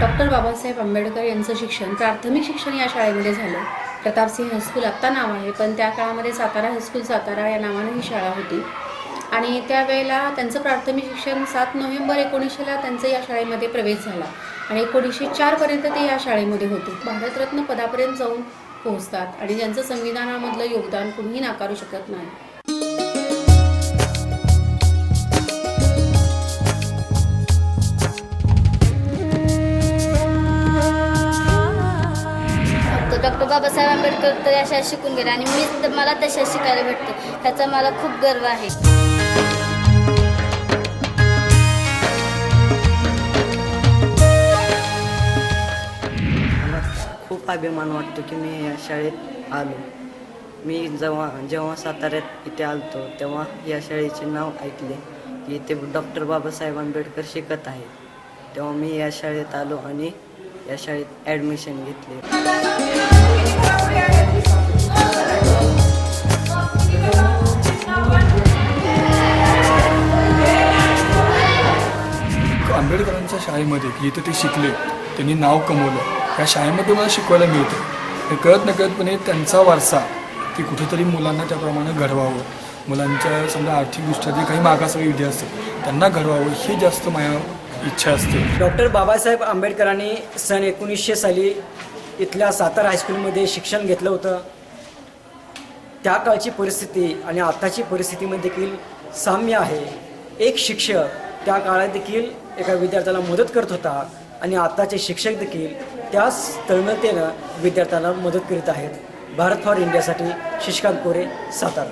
Doctor Babasaheb Ambedkar यांचं शिक्षण प्राथमिक शिक्षण या शाळेमध्ये झालं. प्रतापसिंह हायस्कूल आत्ता नाव आहे पण त्या काळामध्ये सातारा हायस्कूल सातारा या नावानं ही शाळा होती. आणि त्यावेळेला त्यांचं प्राथमिक शिक्षण सात नोव्हेंबर एकोणीसशेला त्यांचं या शाळेमध्ये प्रवेश झाला. आणि एकोणीसशे चारपर्यंत ते या शाळेमध्ये होते. भारतरत्न पदापर्यंत जाऊन पोहोचतात आणि ज्यांचं संविधानामधलं योगदान कुणीही नाकारू शकत नाही. डॉक्टर बाबासाहेब आंबेडकर तर या शिकून गेले आणि मी तर मला तशा शिकायला भेटते. ह्याचा मला खूप गर्व आहे. मला खूप अभिमान वाटतो की मी या शाळेत आलो. मी जेव्हा जेव्हा साताऱ्यात इथे आलतो तेव्हा या शाळेचे नाव ऐकले की इथे डॉक्टर बाबासाहेब आंबेडकर शिकत आहेत. तेव्हा मी या शाळेत आलो आणि या शाळेत ॲडमिशन घेतले. आंबेडकरांच्या शाळेमध्ये इथं ते शिकले त्यांनी नाव कमवलं या शाळेमध्ये मला शिकवायला मिळतं. हे कळत नकळतपणे त्यांचा वारसा की कुठेतरी मुलांना त्याप्रमाणे घडवावं. मुलांच्या समजा आर्थिकदृष्ट्या जे काही मागासवर्गीय विद्यार्थी असतात त्यांना घडवावं हे जास्त माझ्या इच्छा असते. डॉक्टर बाबासाहेब आंबेडकरांनी सन एकोणीसशे साली इथल्या सातारा हायस्कूलमध्ये शिक्षण घेतलं होतं. त्या काळची परिस्थिती आणि आत्ताची परिस्थितीमध्ये देखील साम्य आहे. एक शिक्षक त्या काळात देखील एका विद्यार्थ्याला मदत करत होता आणि आत्ताचे शिक्षक देखील त्याच तळमळतेनं विद्यार्थ्यांना मदत करीत आहेत. भारत फॉर इंडियासाठी शशिकांत कोरे सातारा.